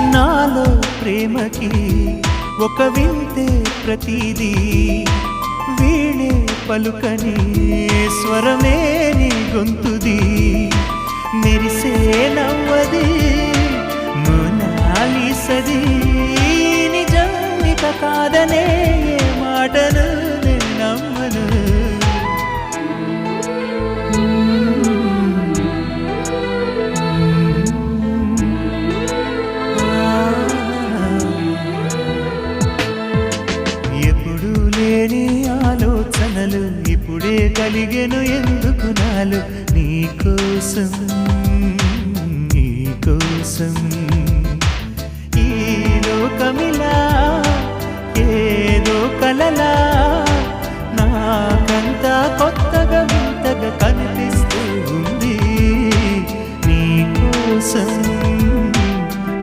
నాలో ప్రేమకి ఒక వింతే ప్రతిదీ. వీణే పలుకని స్వరమే నీ గొంతుది. మెరిసే నవ్వది మనాలిసది. నిజానిక కాదనే మాటను ఆలోచనలు ఇప్పుడే కలిగెను ఎందుకు నాలు? నీకోసం నీకోసం